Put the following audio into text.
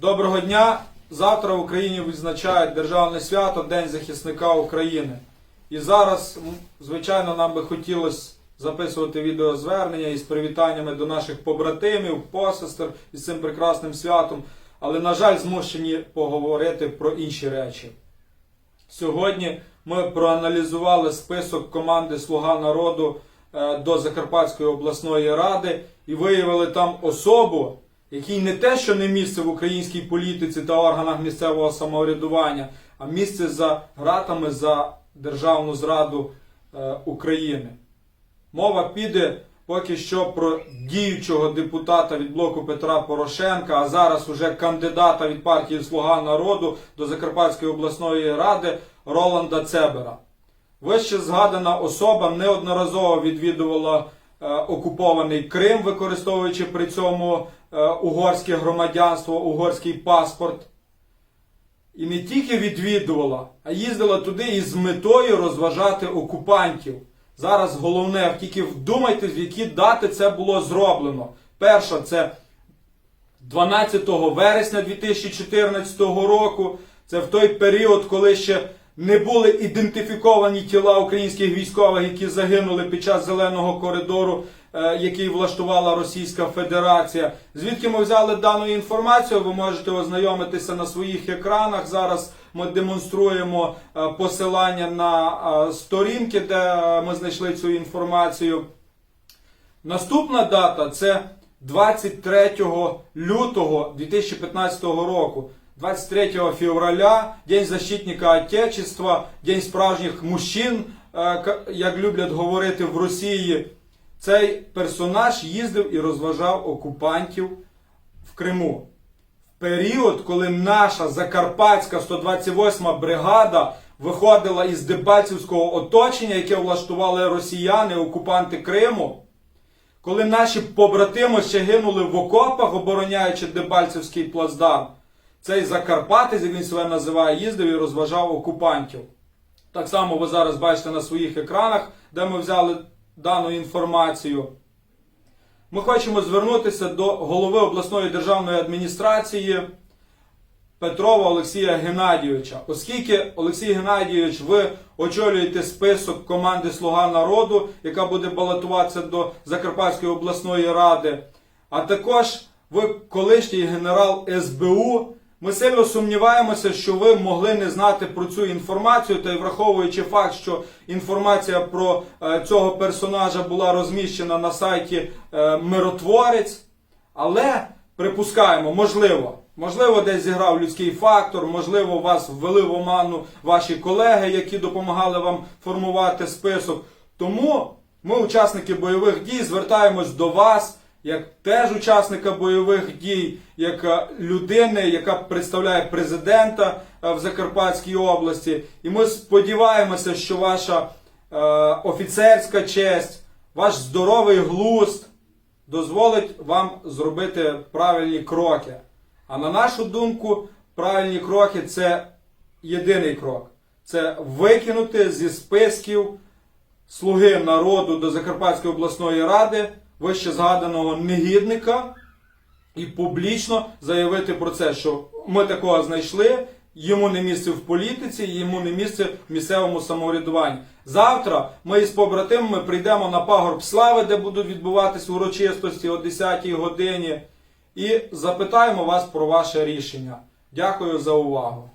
Доброго дня! Завтра в Україні відзначають державне свято День захисника України. І зараз, звичайно, нам би хотілося записувати відеозвернення із привітаннями до наших побратимів, посестер із цим прекрасним святом. Але, на жаль, змушені поговорити про інші речі. Сьогодні ми проаналізували список команди Слуга народу е, до Закарпатської обласної ради і виявили там особу, якій не те, що не місце в українській політиці та органах місцевого самоврядування, а місце за гратами за державну зраду е, України. Мова піде поки що про діючого депутата від блоку Петра Порошенка, а зараз уже кандидата від партії Слуга народу до Закарпатської обласної ради Роланда Цебера. Вище згадана особа неодноразово відвідувала окупований Крим, використовуючи при цьому е, угорське громадянство, угорський паспорт. І не тільки відвідувала, а їздила туди із метою розважати окупантів. Зараз головне, тільки вдумайтесь, в які дати це було зроблено. Перша це 12 вересня 2014 року. Це в той період, коли ще не були ідентифіковані тіла українських військових, які загинули під час зеленого коридору, е, який влаштувала Російська Федерація. Звідки ми взяли дану інформацію? Ви можете ознайомитися на своїх екранах. Зараз ми демонструємо е, посилання на е, сторінки, де ми знайшли цю інформацію. Наступна дата це 23 лютого 2015 року. 23 февраля, День защитника Отечества, День справжніх мужчин, е, як люблять говорити в Росії. Цей персонаж їздив і розважав окупантів в Криму. В період, коли наша Закарпатська 128 бригада виходила із Дебальцівського оточення, яке влаштували росіяни, окупанти Криму, коли наші побратими ще гинули в окопах, обороняючи Дебальцевський плацдарм, цей Закарпатець, як він себе називає, їздив і розважав окупантів. Так само ви зараз бачите на своїх екранах, де ми взяли дану інформацію. Ми хочемо звернутися до голови обласної державної адміністрації Петрова Олексія Геннадійовича. Оскільки Олексій Геннадійович, ви очолюєте список команди Слуга народу, яка буде балотуватися до Закарпатської обласної ради, а також ви колишній генерал СБУ. Ми сильно сумніваємося, що ви могли не знати про цю інформацію, та й враховуючи факт, що інформація про е, цього персонажа була розміщена на сайті е, Миротворець. Але припускаємо, можливо, можливо, десь зіграв людський фактор, можливо, вас ввели в оману ваші колеги, які допомагали вам формувати список. Тому ми, учасники бойових дій, звертаємось до вас, як теж учасника бойових дій, як е, людини, яка представляє президента е, в Закарпатській області. І ми сподіваємося, що ваша е, офіцерська честь, ваш здоровий глузд дозволить вам зробити правильні кроки. А на нашу думку, правильні кроки це єдиний крок. Це викинути зі списків слуги народу до Закарпатської обласної ради вище згаданого негідника і публічно заявити про це, що ми такого знайшли, йому не місце в політиці, йому не місце в місцевому самоврядуванні. Завтра ми із побратимами прийдемо на пагорб слави, де будуть відбуватися урочистості о 10-й годині, і запитаємо вас про ваше рішення. Дякую за увагу.